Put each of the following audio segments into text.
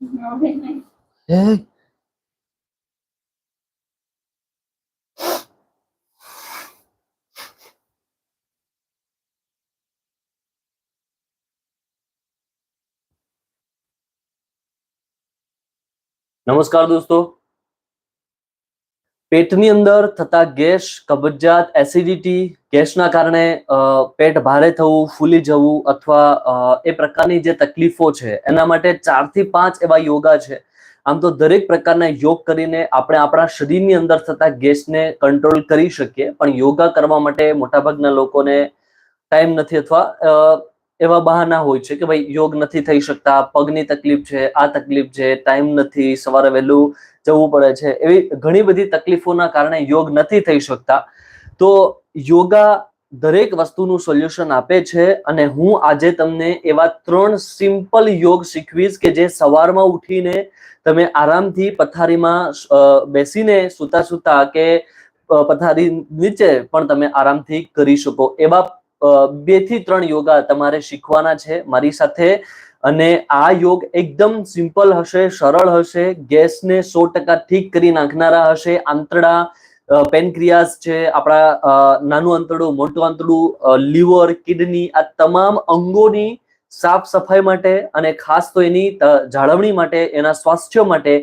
હવે નહીં. હે નમસ્કાર દોસ્તો પેટની અંદર થતા ગેસ, કબજિયાત એસિડિટી ગેસના કારણે પેટ ભારે થવું, ફૂલી જવું અથવા એ પ્રકારની જે તકલીફો છે, એના માટે ચારથી પાંચ એવા યોગા છે. આમ તો દરેક પ્રકારના યોગ કરીને આપણે આપણા શરીરની અંદર થતા ગેસને કંટ્રોલ કરી શકીએ, પણ યોગા કરવા માટે મોટાભાગના લોકોને ટાઈમ નથી અથવા એવા બહાના હોય છે કે ભાઈ યોગ નથી થઈ શકતા, પગની તકલીફ છે, આ તકલીફ છે ટાઈમ નથી, સવારે વહેલું જવું પડે છે, એવી ઘણી બધી તકલીફોના કારણે યોગ નથી થઈ શકતા. તો યોગા દરેક વસ્તુનું સોલ્યુશન આપે છે અને હું આજે તમને એવા ત્રણ સિમ્પલ યોગ શીખવીશ કે જે સવારમાં ઉઠીને તમે આરામથી પથારીમાં બેસીને સુતા સુતા કે પથારી નીચે પણ તમે આરામથી કરી શકો. એવા બેથી ત્રણ યોગા તમારે શીખવાના છે મારી સાથે. અને આ યોગ એકદમ સિમ્પલ હશે, સરળ હશે, ગેસને સો ટકા ઠીક કરી નાખનારા હશે. આંતરડા પેનક્રિયાસ છે, આપણા નાનું આંતરડું, મોટું આંતરડું લીવર, કિડની, આ તમામ અંગોની સાફ સફાઈ માટે અને ખાસ તો એની જાળવણી માટે, એના સ્વાસ્થ્ય માટે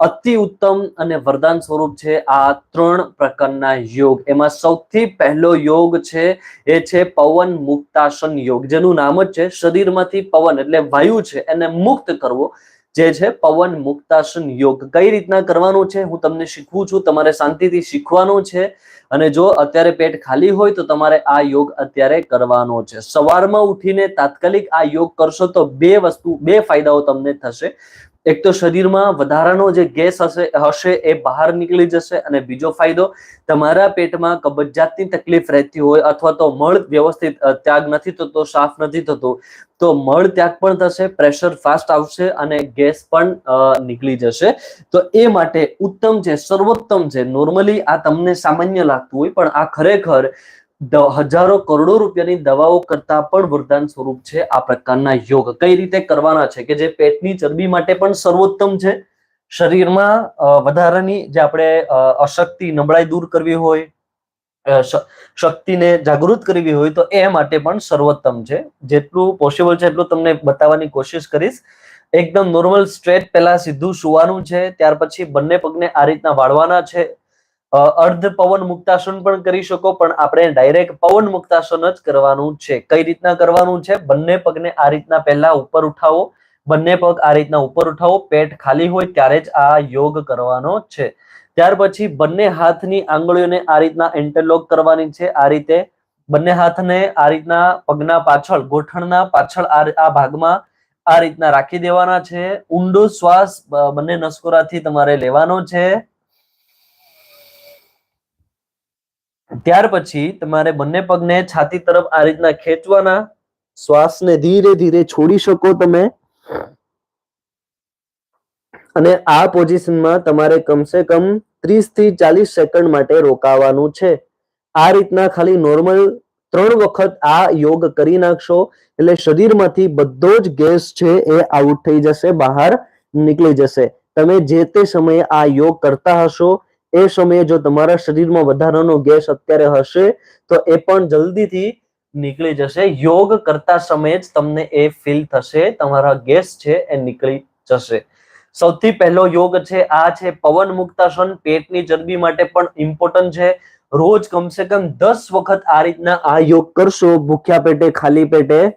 અતિ ઉત્તમ અને વરદાન સ્વરૂપ છે આ ત્રણ પ્રકારના યોગ. એમાં સૌથી પહેલો યોગ છે, એ છે પવન મુક્તાસન યોગ, જેનું નામ જ છે શરીરમાંથી પવન, એટલે વાયુ છે, એને મુક્ત કરવો, જે છે પવન મુક્તાસન યોગ. કઈ રીતના કરવાનું છે? હું તમને શીખવું છું, તમારે શાંતિથી શીખવાનું છે, અને જો અત્યારે પેટ ખાલી હોય તો તમારે આ યોગ અત્યારે કરવાનો છે. સવારમાં ઉઠીને તાત્કાલિક આ યોગ કરશો તો બે વસ્તુ, બે ફાયદાઓ તમને થશે. એક તો શરીરમાં વધારાનો જે ગેસ હશે હશે એ બહાર નીકળી જશે અને બીજો ફાયદો, તમારા પેટમાં કબજિયાતની તકલીફ રહેતી હોય અથવા તો મળ વ્યવસ્થિત ત્યાગ નથી થતો, સાફ નથી થતો, તો મળ ત્યાગ પણ થશે, પ્રેશર ફાસ્ટ આવશે અને ગેસ પણ નીકળી જશે. તો એ માટે ઉત્તમ છે, સર્વોત્તમ છે. નોર્મલી આ તમને સામાન્ય લાગતું હોય, પણ આ ખરેખર હજારો કરોડો રૂપિયાની દવાઓ કરતા પણ વરદાન સ્વરૂપ છે આ પ્રકારના યોગ. કઈ રીતે કરવાના છે કે જે પેટની ચરબી માટે પણ સર્વોત્તમ છે? શરીરમાં વધારાની જે આપણે અશક્તિ, નબળાઈ દૂર કરવી હોય શક્તિને જાગૃત કરવી હોય તો એ માટે પણ સર્વોત્તમ છે. જેટલું પોસિબલ છે એટલું તમને બતાવવાની કોશિશ કરીશ. એકદમ નોર્મલ સ્ટ્રેટ પહેલા સીધું સુવાનું છે, ત્યાર પછી બંને પગને આ રીતના વાળવાના છે. અર્ધ પવન મુક્તાસન પણ કરી શકો, પણ આપણે ડાયરેક્ટ પવન મુક્તાસન જ કરવાનું છે. કઈ રીતના કરવાનું છે? બંને પગને આ રીતના પહેલા ઉપર ઉઠાવો. બંને પગ આ રીતના ઉપર ઉઠાવો. પેટ ખાલી હોય ત્યારે જ આ યોગ કરવાનો છે. ત્યાર પછી બંને હાથની આંગળીઓને આ રીતના ઇન્ટરલોક કરવાની છે. આ રીતે બંને હાથને આ રીતના પગના પાછળ, ગોઠણના પાછળ આ ભાગમાં આ રીતના રાખી દેવાના છે. ઊંડો શ્વાસ બંને નસકોરાથી તમારે લેવાનો છે. ત્યાર પછી તમારે બંને પગને છાતી તરફ આ રીતના ખેંચવાના. શ્વાસને ધીરે ધીરે છોડી શકો તમે. અને આ પોઝિશનમાં તમારે કમસે કમ ત્રીસથી ચાલીસ સેકન્ડ માટે રોકાવાનું છે. આ રીતના ખાલી નોર્મલ ત્રણ વખત આ યોગ કરી નાખશો. એટલે શરીરમાંથી બધો જ ગેસ છે એ આઉટ થઈ જશે, બહાર નીકળી જશે. તમે જે તે સમયે આ યોગ કરતા હશો એ સમયે જો તમારા શરીરમાં વધારાનો ગેસ અત્યારે હશે, તો એ પણ જલ્દીથી નીકળી જશે. યોગ કરતા સમયે જ તમને એ ફીલ થશે, તમારા ગેસ છે એ નીકળી જશે. સૌથી પહેલો યોગ છે, આ છે પવન મુક્તાસન, પેટની ચરબી માટે પણ ઇમ્પોર્ટન્ટ છે. રોજ કમસે કમ દસ વખત આ રીતના આ યોગ કરશો, ભૂખ્યા પેટે, ખાલી પેટે,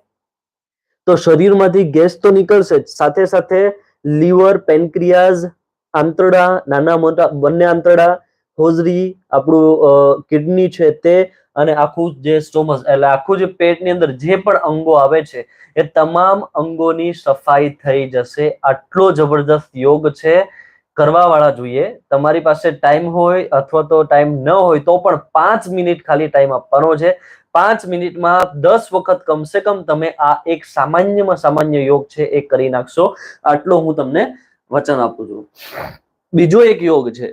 તો શરીરમાંથી ગેસ તો નીકળશે જ. સાથે સાથે લીવર, પેનક્રિયાઝ આંતરડા, નાના મોટા, બંને આંતરડા, હોજરી, આપણું કિડની છે તે અને આખું જે સ્ટોમસ, એટલે આખું જે પેટની અંદર જે પણ અંગો આવે છે, એ તમામ અંગોની સફાઈ થઈ જશે. આટલો જબરદસ્ત યોગ છે કરવા વાળા જોઈએ. તમારી પાસે ટાઈમ હોય અથવા તો ટાઈમ ન હોય તો પણ પાંચ મિનિટ ખાલી ટાઈમ આપવાનો છે. પાંચ મિનિટમાં દસ વખત કમસે કમ તમે આ એક સામાન્યમાં સામાન્ય યોગ છે એ કરી નાખશો. આટલો હું તમને વચન આપું છું. બીજો એક યોગ છે.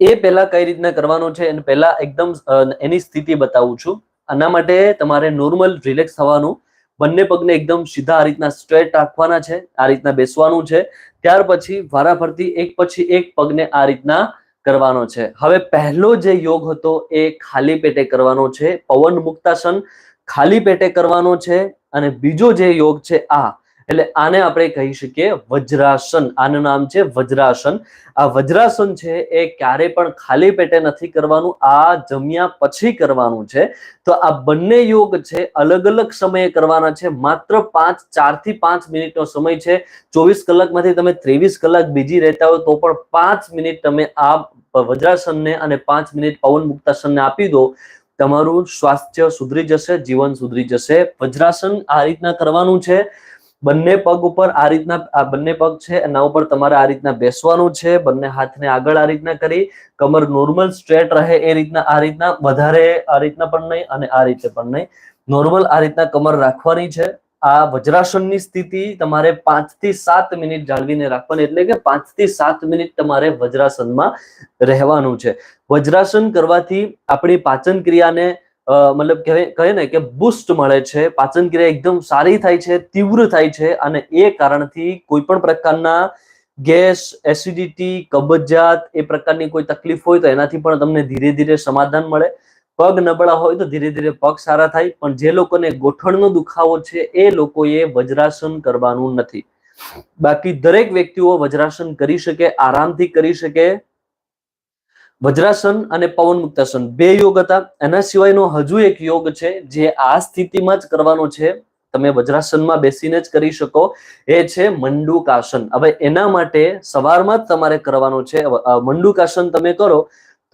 એ પહેલા કઈ રીતના કરવાનો છે અને પહેલા એકદમ એની સ્થિતિ બતાવું છું. આના માટે તમારે નોર્મલ રિલેક્સ થવાનું. બંને પગને એકદમ સીધા આ રીતના સ્ટ્રેટ રાખવાના છે, આ રીતના બેસવાનું છે. ત્યાર પછી વારાફરતી એક પછી એક પગને આ રીતના કરવાનો છે. હવે પહેલો જે યોગ હતો એ ખાલી પેટે કરવાનો છે, પવન મુક્તાસન ખાલી પેટે કરવાનો છે અને બીજો જે યોગ છે આ એટલે આને આપણે કહી શકીએ વજ્રાસન. આનું નામ છે વજ્રાસન. આ વજ્રાસન છે એ ક્યારે પણ ખાલી પેટે નથી કરવાનું, આ જમ્યા પછી કરવાનું છે. તો આ બંને યોગ છે અલગ અલગ સમયે કરવાના છે. માત્ર પાંચ ચારથી પાંચ મિનિટનો સમય છે. ચોવીસ કલાકમાંથી તમે ત્રેવીસ કલાક બીજી રહેતા હો તો પણ પાંચ મિનિટ તમે આ વજ્રાસનને અને પાંચ મિનિટ પવન મુક્તાસનને આપી દો, તમારું સ્વાસ્થ્ય સુધરી જશે, જીવન સુધરી જશે. વજ્રાસન આ રીતના કરવાનું છે. બંને પગ ઉપર આ રીતના, આ બંને પગ છે, એના ઉપર તમારે આ રીતના બેસવાનું છે, બંને હાથને આગળ આ રીતના કરી, કમર નોર્મલ સ્ટ્રેટ રહે એ રીતના, આ રીતના, વધારે આ રીતના પણ નહીં અને આ રીતે પણ નહીં. નોર્મલ આ રીતના કમર રાખવાની છે. આ વજ્રાસનની સ્થિતિ તમારે પાંચથી સાત મિનિટ જાળવીને રાખવાની, એટલે કે પાંચથી સાત મિનિટ તમારે વજ્રાસનમાં રહેવાનું છે. વજ્રાસન કરવાથી આપણી પાચન ક્રિયાને મતલબ કહે ને કે બુસ્ટ મળે છે પાચન ક્રિયા એકદમ સારી થાય છે, તીવ્ર થાય છે અને એ કારણથી કોઈ પણ પ્રકારના ગેસ, એસિડિટી, કબજિયાત એ પ્રકારની કોઈ તકલીફ હોય તો એનાથી પણ તમને ધીરે ધીરે સમાધાન મળે. પગ નબળા હોય તો ધીરે ધીરે પગ સારા થાય, પણ જે લોકોને ગોઠણનો દુખાવો છે એ લોકોએ વજ્રાસન કરવાનું નથી. બાકી દરેક વ્યક્તિઓ વજ્રાસન કરી શકે, આરામથી કરી શકે વજ્રાસન અને પવન મુક્તાસન બે યોગ હતા. એના સિવાયનો હજુ એક યોગ છે જે આ સ્થિતિમાં જ કરવાનો છે. તમે વજ્રાસનમાં બેસીને જ કરી શકો. એ છે મંડુકાસન. હવે એના માટે સવારમાં જ તમારે કરવાનો છે. મંડુકાસન તમે કરો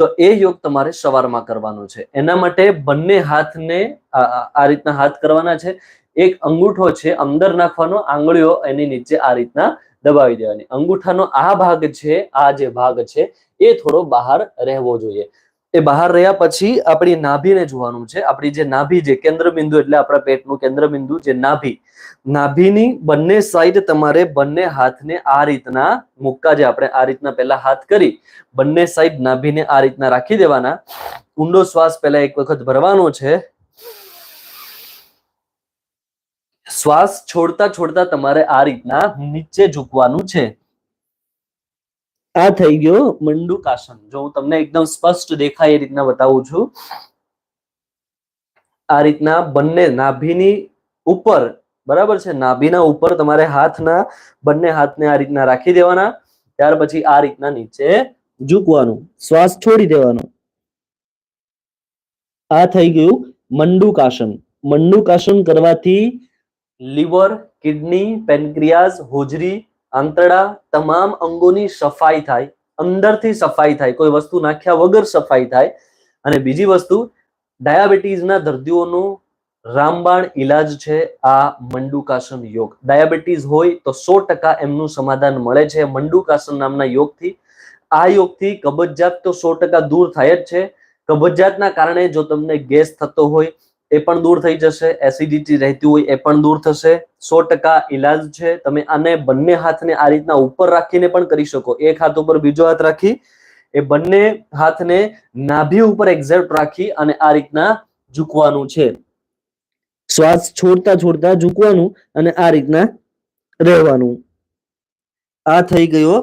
તો એ યોગ તમારે સવારમાં કરવાનો છે. એના માટે બંને હાથને આ રીતના હાથ કરવાના છે. એક અંગૂઠો છે, અંદર નાખવાનો, આંગળીઓ એની નીચે આ રીતના દબાવી દેવાની. અંગૂઠાનો આ ભાગ છે, આ જે ભાગ છે, એ થોડો બહાર રહેવો જોઈએ. એ બહાર રહ્યા પછી આપણી નાભીને જોવાનું છે. આપણી જે નાભી જે કેન્દ્ર બિંદુ એટલે આપણા પેટનું કેન્દ્ર બિંદુ જે નાભી. નાભીની બંને સાઈડ તમારે બંને હાથને આ રીતના મુક્કા જે આપણે આ રીતના પહેલા હાથ કરી, બંને સાઈડ નાભીને આ રીતના રાખી દેવાના. ઊંડો શ્વાસ પહેલા એક વખત ભરવાનો છે. શ્વાસ છોડતા છોડતા તમારે આ રીતના નીચે ઝૂકવાનું છે. આ થઈ ગયો મંડુકાસન. જો હું તમને એકદમ સ્પષ્ટ દેખાય એ રીતના બતાવું છું. આ રીતના બંને નાભીની ઉપર, બરાબર છે? નાભીના ઉપર તમારે હાથના, બંને હાથને આ રીતના રાખી દેવાના. ત્યાર પછી આ રીતના નીચે ઝૂકવાનું. શ્વાસ છોડી દેવાનો. આ થઈ ગયું મંડુકાસન. મંડુકાસન કરવાથી લીવર, કિડની, પેનક્રિયાઝ, હોજરી, આંતરડા તમામ અંગોની સફાઈ થાય, અંદરથી સફાઈ થાય, કોઈ વસ્તુ નાખ્યા વગર સફાઈ થાય. અને બીજી વસ્તુ ડાયાબિટીસના દર્દીઓનો રામબાણ ઈલાજ છે આ મંડુકાસન યોગ. ડાયાબિટીસ હોય તો સો ટકા એમનું સમાધાન મળે છે મંડુકાસન નામના યોગથી. આ યોગથી કબજિયાત તો સો ટકા દૂર થાય જ છે. કબજિયાતના કારણે જો તમને ગેસ થતો હોય એ પણ દૂર થઈ જશે એસિડિટી રહેતી હોય એ પણ દૂર થશે. સો ટકા ઇલાજ છે, તમે આને બંને હાથને આ રીતના ઉપર રાખીને પણ કરી શકો. એક હાથ ઉપર બીજો હાથ રાખી, એ બંને હાથને નાભી ઉપર એક્ઝેક્ટ રાખી અને આ રીતના ઝૂકવાનું છે. શ્વાસ છોડતા છોડતા ઝૂકવાનું અને આ રીતના રહેવાનું. આ થઈ ગયો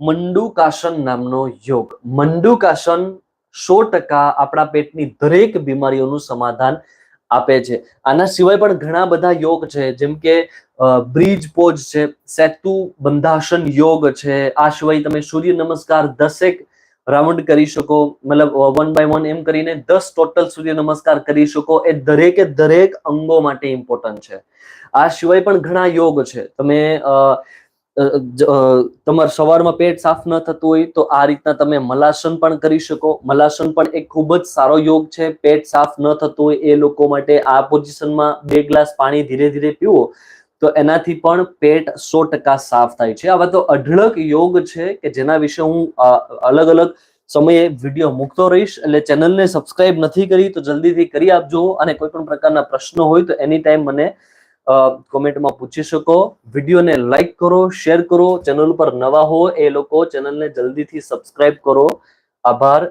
મંડુકાસન નામનો યોગ. મંડુકાસન સો ટકા આપણા પેટની દરેક બીમારીઓનું સમાધાન આપે છે. આના સિવાય પણ ઘણા બધા યોગ છે, જેમ કે બ્રિજ પોજ છે, સેતુ બંધાસન યોગ છે. આ સિવાય તમે સૂર્ય નમસ્કાર દસેક રાઉન્ડ કરી શકો, મતલબ વન બાય વન એમ કરીને દસ ટોટલ સૂર્ય નમસ્કાર કરી શકો. એ દરેકે દરેક અંગો માટે ઇમ્પોર્ટન્ટ છે. આ સિવાય પણ ઘણા યોગ છે. તમે તમારે સવારમાં પેટ સાફ ન થતું હોય તો આ રીતના તમે મલાસન પણ કરી શકો. મલાસન પણ એક ખૂબ જ સારો યોગ છે. પેટ સાફ ન થતું હોય એ લોકો માટે આ પોઝિશનમાં બે ગ્લાસ પાણી ધીરે ધીરે પીવો તો એનાથી પણ પેટ સો ટકા સાફ થાય છે. આવા તો અઢળક યોગ છે કે જેના વિશે હું અલગ અલગ સમયે વીડિયો મૂકતો રહીશ. એટલે ચેનલને સબસ્ક્રાઇબ નથી કરી તો જલ્દીથી કરી આપજો. અને કોઈ પણ પ્રકારના પ્રશ્નો હોય તો એની ટાઈમ મને કોમેન્ટમાં પૂછી શકો. વિડીયોને લાઈક કરો, શેર કરો. ચેનલ પર નવા હો એ લોકો ચેનલને જલ્દીથી સબસ્ક્રાઇબ કરો. આભાર.